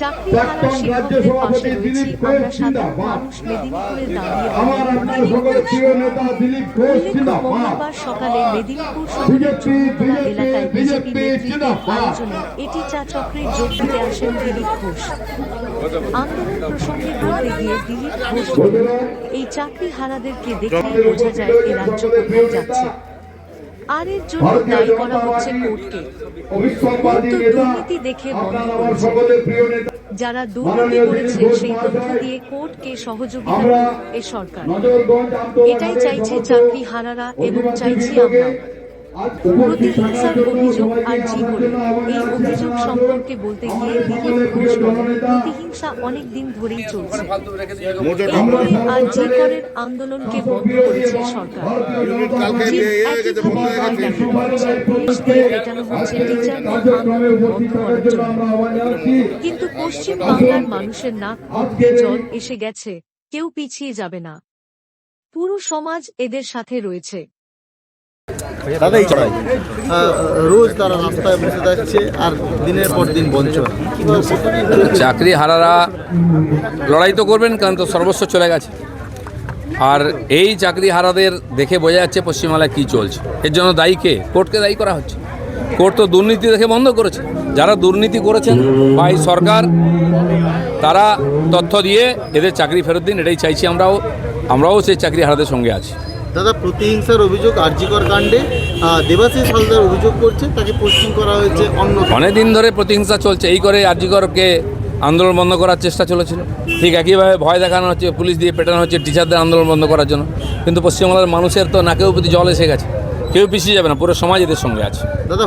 চাকরি প্রাক্তন শিক্ষকদের পাশে রয়েছি আমরা সাধারণ মানুষ মেদিনীপুরে দাঁড়িয়ে মঙ্গলবার সকালে মেদিনীপুর শহরের এলাকায় বিজেপি বিজেপি নেতৃত্বের আয়োজনে এটি চা চক্রে যোগ দিতে আসেন দিলীপ ঘোষ। আন্দোলন প্রসঙ্গে বলতে গিয়ে দিলীপ ঘোষ এই চাকরি হারাদেরকে দেখলেই বোঝা যায় এ রাজ্য কোথায় যাচ্ছে। আর এর জন্য দায়ী করা হচ্ছে কোর্টকে। দুর্নীতি দেখে যারা দুর্নীতি করেছে সেই তথ্য দিয়ে কোর্টকে সহযোগিতা এ সরকার। এটাই চাইছে চাকরি হারারা এবং চাইছি আমরা অভিযোগ করে। এই অভিযোগ সম্পর্কে বলতে গিয়ে দিলীপ ঘোষ প্রতিহিংসা অনেক দিন ধরেই চলছে। এরপরে আর জি করের আন্দোলনকে বন্ধ করেছে সরকার। কিন্তু পশ্চিম বাংলার মানুষের নাক জল এসে গেছে কেউ পিছিয়ে যাবে না। পুরো সমাজ এদের সাথে রয়েছে। দাদাই চাই রোজ তারা রাস্তায় বসে থাকছে আর দিনের পর দিন বঞ্চন চাকরি হারারা লড়াই তো করবেন কারণ তো সর্বস্ব চলে গেছে। আর এই চাকরি হারাদের দেখে বোঝা যাচ্ছে পশ্চিমবাংলায় কী চলছে। এর জন্য দায়ী কে? কোর্টকে দায়ী করা হচ্ছে। কোর্ট তো দুর্নীতি দেখে বন্ধ করেছে। যারা দুর্নীতি করেছেন বা এই সরকার তারা তথ্য দিয়ে এদের চাকরি ফেরত দিন এটাই চাইছি আমরাও। আমরাও সেই চাকরি হারাদের সঙ্গে আছি। দাদা প্রতিহিংসার অভিযোগ আরজিকর কাণ্ডে দেবাশিস হালদার অভিযোগ করছে তাকে পোস্টিং করা হয়েছে অন্য অনেক দিন ধরে প্রতিহিংসা চলছে এই করে আরজিকরকে আন্দোলন বন্ধ করার চেষ্টা চলেছিল। ঠিক একইভাবে ভয় দেখানো হচ্ছে পুলিশ দিয়ে পেটানো হচ্ছে টিচারদের আন্দোলন বন্ধ করার জন্য। কিন্তু পশ্চিমবাংলার মানুষের তো নাকেও প্রতি জল এসে গেছে। কেউ পিছিয়ে যাবে না পুরো সমাজ এদের সঙ্গে আছে। দাদা